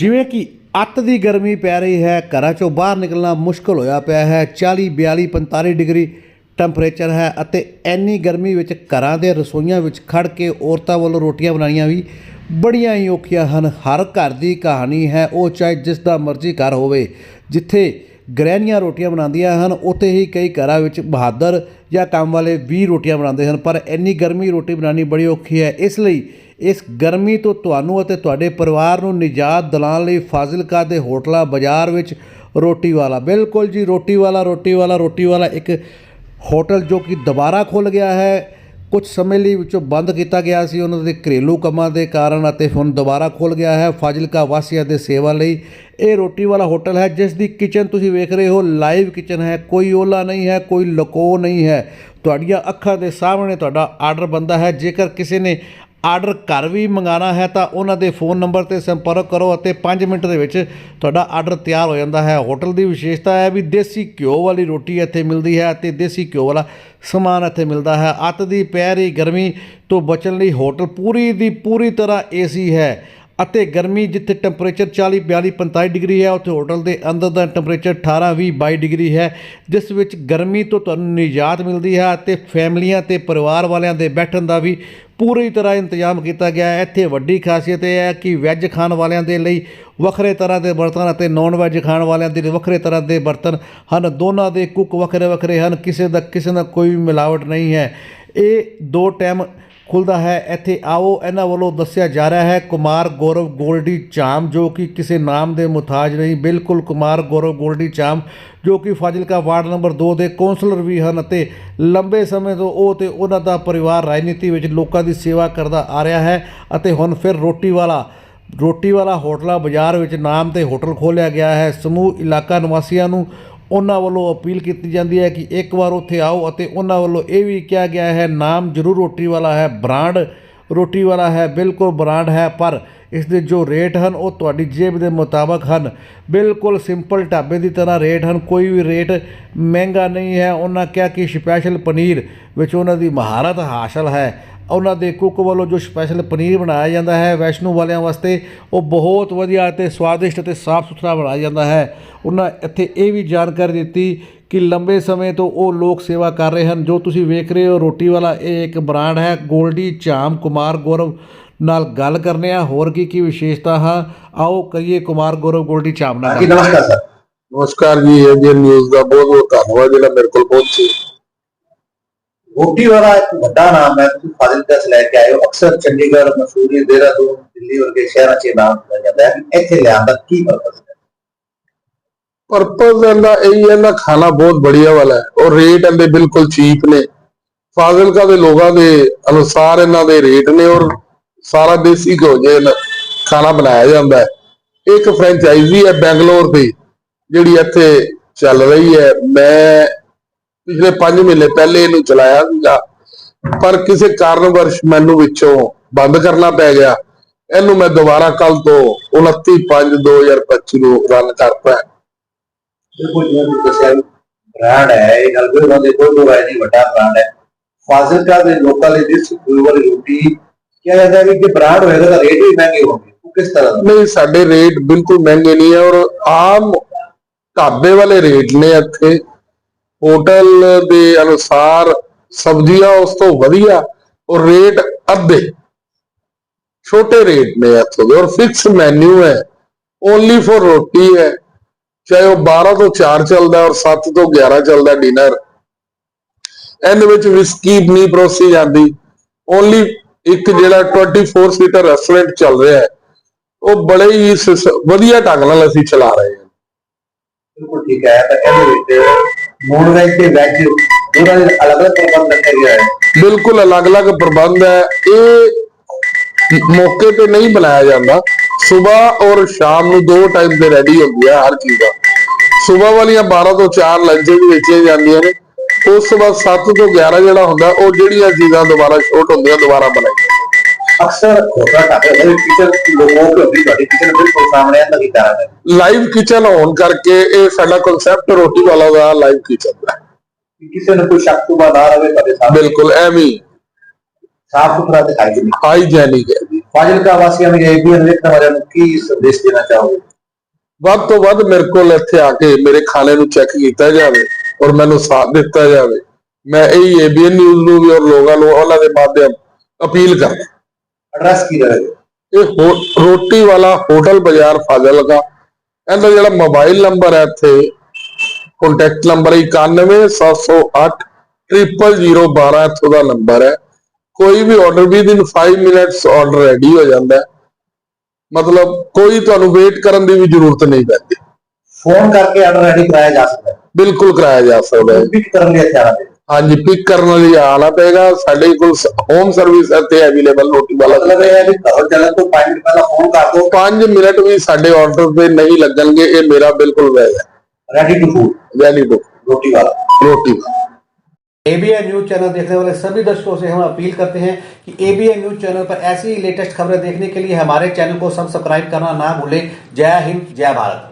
ਜਿਵੇਂ ਕਿ ਅੱਤ ਦੀ ਗਰਮੀ ਪੈ ਰਹੀ ਹੈ, ਘਰਾਂ ਚੋਂ ਬਾਹਰ ਨਿਕਲਣਾ ਮੁਸ਼ਕਲ ਹੋਇਆ ਪਿਆ ਹੈ 40 42 45 ਡਿਗਰੀ ਟੈਂਪਰੇਚਰ ਹੈ ਅਤੇ ਐਨੀ ਗਰਮੀ ਵਿੱਚ ਘਰਾਂ ਦੇ ਰਸੋਈਆਂ ਵਿੱਚ ਖੜ ਕੇ ਔਰਤਾਂ ਵੱਲੋਂ ਰੋਟੀਆਂ ਬਣਾਉਣੀਆਂ ਵੀ ਬੜੀਆਂ ਹੀ ਔਖੀਆਂ ਹਨ। ਹਰ ਘਰ ਦੀ ਕਹਾਣੀ ਹੈ, ਉਹ ਚਾਹੇ ਜਿਸ ਦਾ ਮਰਜ਼ੀ ਘਰ ਹੋਵੇ, ਜਿੱਥੇ ਗ੍ਰਹਿਣੀਆਂ ਰੋਟੀਆਂ ਬਣਾਉਂਦੀਆਂ ਹਨ, ਉੱਥੇ ਹੀ ਕਈ ਘਰਾਂ ਵਿੱਚ ਬਹਾਦਰ ਜਾਂ ਕੰਮ ਵਾਲੇ ਵੀ ਰੋਟੀਆਂ ਬਣਾਉਂਦੇ ਹਨ, ਪਰ ਇੰਨੀ ਗਰਮੀ ਰੋਟੀ ਬਣਾਉਣੀ ਬੜੀ ਔਖੀ ਹੈ। ਇਸ ਲਈ ਇਸ ਗਰਮੀ ਤੋਂ ਤੁਹਾਨੂੰ ਅਤੇ ਤੁਹਾਡੇ ਪਰਿਵਾਰ ਨੂੰ ਨਿਜਾਤ ਦਿਲਾਉਣ ਲਈ ਫਾਜ਼ਿਲਕਾ ਦੇ ਹੋਟਲਾਂ ਬਾਜ਼ਾਰ ਵਿੱਚ ਰੋਟੀ ਵਾਲਾ, ਬਿਲਕੁਲ ਜੀ ਰੋਟੀ ਵਾਲਾ ਰੋਟੀ ਵਾਲਾ ਰੋਟੀ ਵਾਲਾ ਇੱਕ ਹੋਟਲ ਜੋ ਕਿ ਦੁਬਾਰਾ ਖੁੱਲ ਗਿਆ ਹੈ। ਕੁਝ ਸਮੇਂ ਲਈ ਵਿੱਚੋਂ ਬੰਦ ਕੀਤਾ ਗਿਆ ਸੀ। ਉਹਨਾਂ ਦੇ ਘਰੇਲੂ ਕੰਮਾਂ ਦੇ ਕਾਰਨ ਅਤੇ ਹੁਣ ਦੁਬਾਰਾ ਖੁੱਲ ਗਿਆ ਹੈ ਫਾਜ਼ਿਲਕਾ ਵਾਸੀਆਂ ਦੇ ਸੇਵਾ ਲਈ। ਇਹ ਰੋਟੀ ਵਾਲਾ ਹੋਟਲ ਹੈ ਜਿਸ ਦੀ ਕਿਚਨ ਤੁਸੀਂ ਵੇਖ ਰਹੇ ਹੋ। ਲਾਈਵ ਕਿਚਨ ਹੈ, ਕੋਈ ਓਲਾ ਨਹੀਂ ਹੈ, ਕੋਈ ਲਕੋ ਨਹੀਂ ਹੈ। ਤੁਹਾਡੀਆਂ ਅੱਖਾਂ ਦੇ ਸਾਹਮਣੇ ਤੁਹਾਡਾ ਆਰਡਰ ਬੰਦਾ ਹੈ। ਜੇਕਰ ਕਿਸੇ ਨੇ ਆਰਡਰ ਘਰ ਵੀ ਮੰਗਾਣਾ ਹੈ ਤਾਂ ਉਹਨਾਂ ਦੇ ਫੋਨ ਨੰਬਰ ਤੇ ਸੰਪਰਕ ਕਰੋ ਅਤੇ 5 ਮਿੰਟ ਦੇ ਵਿੱਚ ਤੁਹਾਡਾ ਆਰਡਰ ਤਿਆਰ ਹੋ ਜਾਂਦਾ ਹੈ। ਹੋਟਲ ਦੀ ਵਿਸ਼ੇਸ਼ਤਾ ਹੈ ਵੀ ਦੇਸੀ ਘਿਓ ਵਾਲੀ ਰੋਟੀ ਇੱਥੇ ਮਿਲਦੀ ਹੈ ਅਤੇ ਦੇਸੀ ਘਿਓ ਵਾਲਾ ਸਮਾਨ ਇੱਥੇ ਮਿਲਦਾ ਹੈ। ਅੱਤ ਦੀ ਪੈਰੀ ਗਰਮੀ ਤੋਂ ਬਚਣ ਲਈ ਹੋਟਲ ਪੂਰੀ ਦੀ ਪੂਰੀ ਤਰ੍ਹਾਂ ਏਸੀ ਹੈ। ਅਤੇ ਗਰਮੀ ਜਿੱਥੇ ਟੈਂਪਰੇਚਰ 40 42 45 ਡਿਗਰੀ ਹੈ, ਉੱਥੇ ਹੋਟਲ ਦੇ ਅੰਦਰ ਦਾ ਟੈਂਪਰੇਚਰ 18 20 22 ਡਿਗਰੀ ਹੈ, ਜਿਸ ਵਿੱਚ ਗਰਮੀ ਤੋਂ ਤੁਹਾਨੂੰ ਨਿਜਾਤ ਮਿਲਦੀ ਹੈ ਅਤੇ ਫੈਮਲੀਆਂ ਤੇ ਪਰਿਵਾਰ ਵਾਲਿਆਂ ਦੇ ਬੈਠਣ ਦਾ ਵੀ ਪੂਰੀ ਤਰ੍ਹਾਂ ਇੰਤਜ਼ਾਮ ਕੀਤਾ ਗਿਆ ਹੈ। ਇੱਥੇ ਵੱਡੀ ਖਾਸੀਅਤ ਇਹ ਹੈ ਕਿ ਵੈੱਜ ਖਾਣ ਵਾਲਿਆਂ ਦੇ ਲਈ ਵੱਖਰੇ ਤਰ੍ਹਾਂ ਦੇ ਬਰਤਨ ਅਤੇ ਨੌਨ ਵੈੱਜ ਖਾਣ ਵਾਲਿਆਂ ਦੇ ਲਈ ਵੱਖਰੇ ਤਰ੍ਹਾਂ ਦੇ ਬਰਤਨ ਹਨ। ਦੋਨਾਂ ਦੇ ਕੁੱਕ ਵੱਖਰੇ ਵੱਖਰੇ ਹਨ। ਕਿਸੇ ਦਾ ਕਿਸੇ ਦਾ ਕੋਈ ਵੀ ਮਿਲਾਵਟ ਨਹੀਂ ਹੈ। ਇਹ ਦੋ ਟਾਈਮ ਖੁੱਲਦਾ ਹੈ। ਇੱਥੇ ਆਓ, ਇਹਨਾਂ ਵੱਲੋਂ ਦੱਸਿਆ ਜਾ ਰਿਹਾ ਹੈ, ਕੁਮਾਰ ਗੌਰਵ ਗੋਲਡੀ ਚਾਮ, ਜੋ ਕਿ ਕਿਸੇ ਨਾਮ ਦੇ ਮੁਤਾਜ ਨਹੀਂ, ਬਿਲਕੁਲ ਕੁਮਾਰ ਗੌਰਵ ਗੋਲਡੀ ਚਾਮ, ਜੋ ਕਿ ਫਾਜ਼ਿਲਕਾ ਵਾਰਡ ਨੰਬਰ 2 ਦੇ ਕੌਂਸਲਰ ਵੀ ਹਨ ਅਤੇ ਲੰਬੇ ਸਮੇਂ ਤੋਂ ਉਹ ਤੇ ਉਹਨਾਂ ਦਾ ਪਰਿਵਾਰ ਰਾਜਨੀਤੀ ਵਿੱਚ ਲੋਕਾਂ ਦੀ ਸੇਵਾ ਕਰਦਾ ਆ ਰਿਹਾ ਹੈ ਅਤੇ ਹੁਣ ਫਿਰ ਰੋਟੀ ਵਾਲਾ ਰੋਟੀ ਵਾਲਾ ਹੋਟਲਾ ਬਾਜ਼ਾਰ ਵਿੱਚ ਨਾਮ ਤੇ ਹੋਟਲ ਖੋਲ੍ਹਿਆ ਗਿਆ ਹੈ। ਸਮੂਹ ਇਲਾਕਾ ਨਿਵਾਸੀਆਂ ਨੂੰ ਉਹਨਾਂ ਵੱਲੋਂ ਅਪੀਲ ਕੀਤੀ ਜਾਂਦੀ ਹੈ ਕਿ ਇੱਕ ਵਾਰ ਉੱਥੇ ਆਓ ਅਤੇ ਉਹਨਾਂ ਵੱਲੋਂ ਇਹ ਵੀ ਕਿਹਾ ਗਿਆ ਹੈ, ਨਾਮ ਜ਼ਰੂਰ ਰੋਟੀ ਵਾਲਾ ਹੈ, ਬ੍ਰਾਂਡ ਰੋਟੀ ਵਾਲਾ ਹੈ, ਬਿਲਕੁਲ ਬ੍ਰਾਂਡ ਹੈ, ਪਰ ਇਸ ਦੇ ਜੋ ਰੇਟ ਹਨ ਉਹ ਤੁਹਾਡੀ ਜੇਬ ਦੇ ਮੁਤਾਬਕ ਹਨ। ਬਿਲਕੁਲ ਸਿੰਪਲ ਢਾਬੇ ਦੀ ਤਰ੍ਹਾਂ ਰੇਟ ਹਨ, ਕੋਈ ਵੀ ਰੇਟ ਮਹਿੰਗਾ ਨਹੀਂ ਹੈ। ਉਹਨਾਂ ਕਿਹਾ ਕਿ ਸਪੈਸ਼ਲ ਪਨੀਰ ਵਿੱਚ ਉਹਨਾਂ ਦੀ ਮਹਾਰਤ ਹਾਸਲ ਹੈ। ਉਹਨਾਂ ਦੇ ਕੁੱਕ ਵੱਲੋਂ ਜੋ ਸਪੈਸ਼ਲ ਪਨੀਰ ਬਣਾਇਆ ਜਾਂਦਾ ਹੈ ਵੈਸ਼ਨੂ ਵਾਲਿਆਂ ਵਾਸਤੇ ਉਹ ਬਹੁਤ ਵਧੀਆ ਅਤੇ ਸਵਾਦਿਸ਼ਟ ਅਤੇ ਸਾਫ਼ ਸੁਥਰਾ ਬਣਾਇਆ ਜਾਂਦਾ ਹੈ। ਉਹਨਾਂ ਇੱਥੇ ਇਹ ਵੀ ਜਾਣਕਾਰੀ ਦਿੱਤੀ ਕਿ ਲੰਬੇ ਸਮੇਂ ਤੋਂ ਉਹ ਲੋਕ ਸੇਵਾ ਕਰ ਰਹੇ ਹਨ। ਜੋ ਤੁਸੀਂ ਵੇਖ ਰਹੇ ਹੋ ਰੋਟੀ ਵਾਲਾ ਇਹ ਇੱਕ ਬ੍ਰਾਂਡ ਹੈ ਗੋਲਡੀ ਚਾਮ ਕੁਮਾਰ ਗੌਰਵ ਨਾਲ ਗੱਲ ਕਰਨੇ ਆ। ਹੋਰ ਕੀ ਕੀ ਵਿਸ਼ੇਸ਼ਤਾ ਹੈ? ਆਓ ਕਰੀਏ ਕੁਮਾਰ ਗੌਰਵ ਗੋਲਡੀ ਚਾਮ ਨਾਲ ਜੀ ਗੱਲ। ਨਮਸਕਾਰ ਸਰ। ਨਮਸਕਾਰ ਜੀ ਇੰਡੀਅਨ ਨਿਊਜ਼ ਦਾ ਬਹੁਤ ਬਹੁਤ ਧੰਨਵਾਦ ਜਿਹੜਾ ਮੇਰੇ ਕੋਲ ਪਹੁੰਚੇ। ਰੋਟੀ ਵਾਲਾ ਇੱਕ ਵੱਡਾ ਨਾਮ ਹੈ, ਤੁਸੀਂ ਫਾਜ਼ਿਲਕਾ ਤੋਂ ਲੈ ਕੇ ਆਏ ਹੋ। ਅਕਸਰ ਚੰਡੀਗੜ੍ਹ, ਮਸੂਰੀ, ਦੇਹਰਾਦੂਨ, ਦਿੱਲੀ ਵਰਗੇ ਸ਼ਹਿਰਾਂ 'ਚ ਨਾਮ ਸੁਣਿਆ ਜਾਂਦਾ ਹੈ ਇੱਥੇ ਲਿਆਉਣ ਦਾ ਕੀ ਪਰਪਸ ਹੈ? ਪਰਪਸ ਇਹਦਾ ਇਹ ਹੈ ਨਾ ਖਾਣਾ ਬਹੁਤ ਬੜੀਆ ਵਾਲਾ ਹੈ। ਔਰ ਰੇਟ ਇਹਦੇ ਬਿਲਕੁਲ ਚੀਪ ਨੇ। ਫਾਜ਼ਿਲਕਾ ਦੇ ਲੋਕਾਂ ਦੇ ਅਨੁਸਾਰ ਇਹਨਾਂ ਦੇ ਰੇਟ ਨੇ ਔਰ ਸਾਰਾ ਦੇਸੀ ਘਿਓ ਜੇ ਖਾਣਾ ਬਣਾਇਆ ਜਾਂਦਾ ਹੈ। ਇੱਕ ਫਰੈਂਚਾਈਜ਼ੀ ਹੈ ਬੈਂਗਲੌਰ ਦੀ, ਜਿਹੜੀ ਇੱਥੇ ਚੱਲ ਰਹੀ ਹੈ। ਮੈਂ ਪਿਛਲੇ 5 ਮਹੀਨੇ ਪਹਿਲੇ ਇਹਨੂੰ ਚਲਾਇਆ ਸੀਗਾ। ਪਰ ਕਿਸੇ ਕਾਰਨਵਰਸ਼ ਮੈਨੂੰ ਵਿੱਚੋਂ ਬੰਦ ਕਰਨਾ ਪੈ ਗਿਆ। ਇਹਨੂੰ ਮੈਂ ਦੁਬਾਰਾ ਕੱਲ ਤੋਂ 29 5 2025 ਨੂੰ ਰਨ ਕਰਤਾ। ਹੈ ਬਿਲਕੁਲ ਜਿਵੇਂ ਤੁਸੀਂ ਦੱਸਿਆ ਬ੍ਰਾਂਡ ਹੈ ਇਹ ਉਹਨਾਂ ਦੇ ਕੋਈ ਦੋ ਨਹੀਂ ਵੱਡਾ ਬ੍ਰਾਂਡ ਹੈ। ਫਾਜ਼ਿਲਕਾ ਦੇ ਲੋਕਾਂ ਲਈ ਕੋਈ ਵਾਲੀ ਰੋਟੀ ਕਿਹਾ ਜਾਂਦਾ ਹੈ ਵੀ ਜੇ ਬ੍ਰਾਂਡ ਹੋਏਗਾ ਤਾਂ ਰੇਟ ਵੀ ਮਹਿੰਗੇ ਹੋਣਗੇ। ਉਹ ਕਿਸ ਤਰ੍ਹਾਂ ਦਾ? ਨਹੀਂ ਸਾਡੇ ਰੇਟ ਬਿਲਕੁਲ ਮਹਿੰਗੇ ਨਹੀਂ ਹੈ ਔਰ ਆਮ ਢਾਬੇ ਵਾਲੇ ਰੇਟ ਨੇ ਇੱਥੇ। ਹੋਟਲ ਦੇ ਅਨੁਸਾਰ ਸਬਜ਼ੀਆਂ ਉਸ ਤੋਂ ਵਧੀਆ ਔਰ ਰੇਟ ਅੱਧੇ। ਛੋਟੇ ਰੇਟ ਨੇ ਇੱਥੋਂ ਦੇ ਔਰ ਫਿਕਸ ਮੈਨੂ ਹੈ। ਓਨਲੀ ਫॉर ਰੋਟੀ ਹੈ। ਚਾਹੇ ਉਹ 12 ਤੋਂ 4 ਚੱਲਦਾ ਔਰ 7 ਤੋਂ 11 ਚੱਲਦਾ ਡਿਨਰ ਇਹਦੇ ਵਿੱਚ ਵਿਸਕੀ ਨਹੀਂ ਪਰੋਸੀ ਜਾਂਦੀ। ਓਨਲੀ ਇੱਕ ਜਿਹੜਾ 24 ਸੀਟਰ ਰੈਸਟੋਰੈਂਟ ਚੱਲ ਰਿਹਾ ਹੈ। ਉਹ ਬੜੇ ਹੀ ਵਧੀਆ ਢੰਗ ਨਾਲ ਅਸੀਂ ਚਲਾ ਰਹੇ ਹਾਂ। ਬਿਲਕੁਲ ਠੀਕ ਹੈ ਤਾਂ ਇਹਦੇ ਵਿੱਚ ਨੌਨ ਵੈਜ ਤੇ ਵੈਜ ਦੋਨਾਂ ਦੇ ਅਲੱਗ-ਅਲੱਗ ਪ੍ਰਬੰਧ ਰੱਖਿਆ ਗਿਆ ਹੈ। ਬਿਲਕੁਲ ਅਲੱਗ-ਅਲੱਗ ਪ੍ਰਬੰਧ ਹੈ। ਇਹ ਮੌਕੇ ਤੇ ਨਹੀਂ ਬਣਾਇਆ ਜਾਂਦਾ। ਸਵੇਰ ਔਰ ਸ਼ਾਮ ਨੂੰ ਦੋ ਟਾਈਮ ਤੇ ਰੈਡੀ ਹੁੰਦੀ ਹੈ ਹਰ ਚੀਜ਼ ਦਾ। ਸਵੇਰ ਵਾਲੀਆਂ 12 ਤੋਂ 4 ਲੰਚ ਵੀ ਵੇਚੀਆਂ ਜਾਂਦੀਆਂ ਨੇ। ਉਸ ਤੋਂ ਬਾਅਦ 7 ਤੋਂ 11 ਜਿਹੜਾ ਹੁੰਦਾ, ਉਹ ਜਿਹੜੀਆਂ ਚੀਜ਼ਾਂ ਦੁਬਾਰਾ ਸ਼ੋਟ ਹੁੰਦੀਆਂ, ਦੁਬਾਰਾ ਬਣਾਈਆਂ। ਅਕਸਰ ਹੋਟਲ ਢਾਬੇ ਦੇ ਕਿਚਨ ਲੋਗੋ ਕਿ ਹੁੰਦੀ ਤੁਹਾਡੀ ਕਿਚਨ ਬਿਲਕੁਲ ਸਾਹਮਣੇ ਆਂਦਾ ਕੀ ਕਰਾਂ ਹੈ ਲਾਈਵ ਕਿਚਨ ਹੋਣ ਕਰਕੇ ਇਹ ਸਾਡਾ ਕਨਸੈਪਟ ਰੋਟੀ ਵਾਲਾ ਦਾ ਲਾਈਵ ਕਿਚਨ ਦਾ ਹੈ। ਕਿ ਕਿਸੇ ਨੂੰ ਕੋਈ ਸ਼ੱਕ ਤੋਂ ਬਾਅਦ ਆ ਰਵੇ ਤੁਹਾਡੇ ਸਾਹਮਣੇ। ਬਿਲਕੁਲ ਐਵੇਂ ਸਾਫ਼ ਸੁਥਰਾ ਦਿਖਾਈ ਦੇ ਹਾਈਜੈਨਿਕ ਹੈ। ਫਾਜ਼ਿਲਕਾ ਵਾਸੀਆਂ ਨੂੰ ਏਬੀਐਨ ਵੇਖਣ ਵਾਲਿਆਂ ਨੂੰ ਕੀ ਸੰਦੇਸ਼ ਦੇਣਾ ਚਾਹੋਗੇ? ਵੱਧ ਤੋਂ ਵੱਧ ਮੇਰੇ ਕੋਲ ਇੱਥੇ ਆ ਕੇ ਮੇਰੇ ਖਾਣੇ ਨੂੰ ਚੈੱਕ ਕੀਤਾ ਜਾਵੇ ਔਰ ਮੈਨੂੰ ਸਾਥ ਦਿੱਤਾ ਜਾਵੇ। ਮੈਂ ਇਹ ਏਬੀਐਨ ਨਿਊਜ਼ ਨੂੰ ਵੀ ਔਰ ਲੋਕਾਂ ਨੂੰ ਉਹਨਾਂ ਦੇ ਮਾਧਿਅਮ ਅਪੀਲ ਕਰਦਾ। ਐਡਰੈਸ ਕੀ ਰਹੇਗਾ ਇਹ ਰੋਟੀ ਵਾਲਾ ਹੋਟਲ ਬਾਜ਼ਾਰ ਫਾਜ਼ਿਲਕਾ। ਇਹਦਾ ਜਿਹੜਾ ਮੋਬਾਈਲ ਨੰਬਰ ਹੈ ਇੱਥੇ ਕੰਟੈਕਟ ਨੰਬਰ 91708 00012 ਇੱਥੋਂ ਦਾ ਨੰਬਰ ਹੈ। ਕੋਈ ਵੀ ਆਰਡਰ ਵੀ ਦਿਨ 5 ਮਿੰਟਸ ਆਰਡਰ ਰੈਡੀ ਹੋ ਜਾਂਦਾ ਹੈ। ਮਤਲਬ ਕੋਈ ਤੁਹਾਨੂੰ ਵੇਟ ਕਰਨ ਦੀ ਵੀ ਜ਼ਰੂਰਤ ਨਹੀਂ ਪੈਂਦੀ। ਫੋਨ ਕਰਕੇ ਆਰਡਰ ਰੈਡੀ ਕਰਾਇਆ ਜਾ ਸਕਦਾ ਹੈ। ਬਿਲਕੁਲ ਕਰਾਇਆ ਜਾ ਸਕਦਾ ਹੈ। ਪਿਕ ਕਰਨ ਲਈ ਇੱਥੇ ਆਣਾ ਹਾਂਜੀ ਪਿਕ ਕਰਨ ਲਈ ਆਣਾ ਪਏਗਾ ਸਾਡੇ ਕੋਲ ਹੋਮ ਸਰਵਿਸ ਅਤੇ ਅਵੇਲੇਬਲ अवेलेबल रोटी वाला। ਇਹ ਹੈ ਕਿ ਘਰ ਜਾਣ ਤੋਂ 5 ਮਿੰਟ ਪਹਿਲਾਂ ਫੋਨ ਕਰ ਦਿਓ 5 ਮਿੰਟ ਵੀ ਸਾਡੇ ਆਰਡਰ ਤੇ ਨਹੀਂ ਲੱਗਣਗੇ ये मेरा बिल्कुल ਵੈਗ है। Ready to food ready to रोटी वाला। रोटी एबीएन न्यूज़ चैनल देखने वाले सभी दर्शकों से हम अपील करते हैं कि एबीएन न्यूज़ चैनल पर ऐसी लेटेस्ट खबरें देखने के लिए हमारे चैनल को सब्सक्राइब करना ना भूलें। जय हिंद जय भारत।